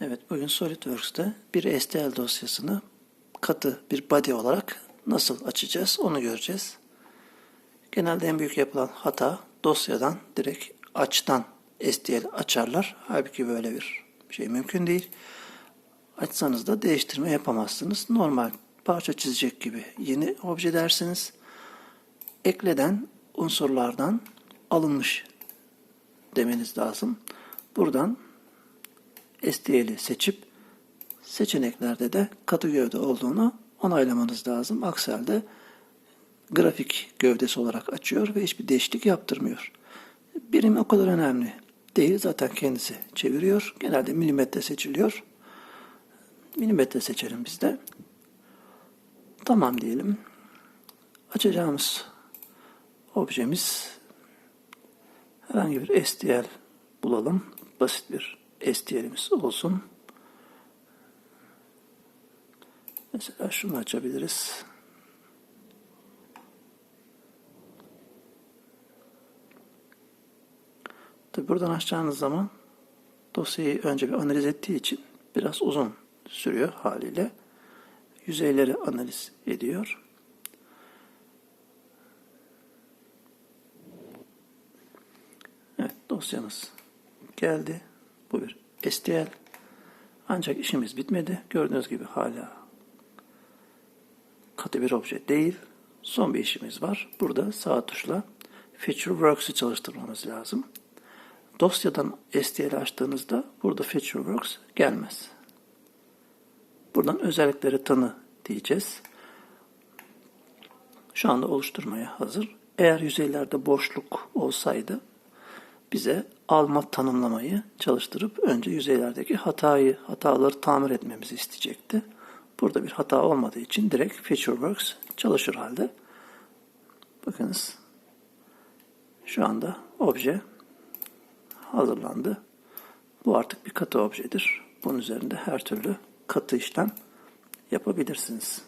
Evet, bugün SolidWorks'te bir STL dosyasını katı bir body olarak nasıl açacağız onu göreceğiz. Genelde en büyük yapılan hata dosyadan direkt açtan STL açarlar. Halbuki böyle bir şey mümkün değil. Açsanız da değiştirme yapamazsınız. Normal parça çizecek gibi yeni obje dersiniz. Ekleden unsurlardan alınmış demeniz lazım. Buradan STL'i seçip seçeneklerde de katı gövde olduğunu onaylamanız lazım. Aksi halde grafik gövdesi olarak açıyor ve hiçbir değişiklik yaptırmıyor. Birim o kadar önemli değil. Zaten kendisi çeviriyor. Genelde milimetre seçiliyor. Milimetre seçelim biz de. Tamam diyelim. Açacağımız objemiz herhangi bir STL bulalım. Basit bir STL'imiz olsun. Mesela şunu açabiliriz. Tabi buradan açacağınız zaman dosyayı önce bir analiz ettiği için biraz uzun sürüyor haliyle. Yüzeyleri analiz ediyor. Evet dosyamız geldi. Bu bir STL. Ancak işimiz bitmedi. Gördüğünüz gibi hala katı bir obje değil. Son bir işimiz var. Burada sağ tuşla Feature Works'ı çalıştırmamız lazım. Dosyadan STL açtığınızda burada Feature Works gelmez. Buradan özellikleri tanı diyeceğiz. Şu anda oluşturmaya hazır. Eğer yüzeylerde boşluk olsaydı bize alma tanımlamayı çalıştırıp önce yüzeylerdeki hatayı, hataları tamir etmemizi isteyecekti. Burada bir hata olmadığı için direkt FeatureWorks çalışır halde. Bakınız şu anda obje hazırlandı. Bu artık bir katı objedir. Bunun üzerinde her türlü katı işlem yapabilirsiniz.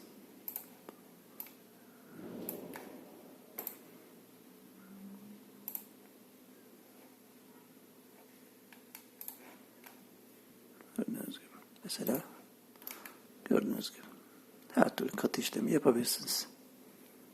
Gördüğünüz gibi. Mesela gördüğünüz gibi. Her türlü katı işlemi yapabilirsiniz.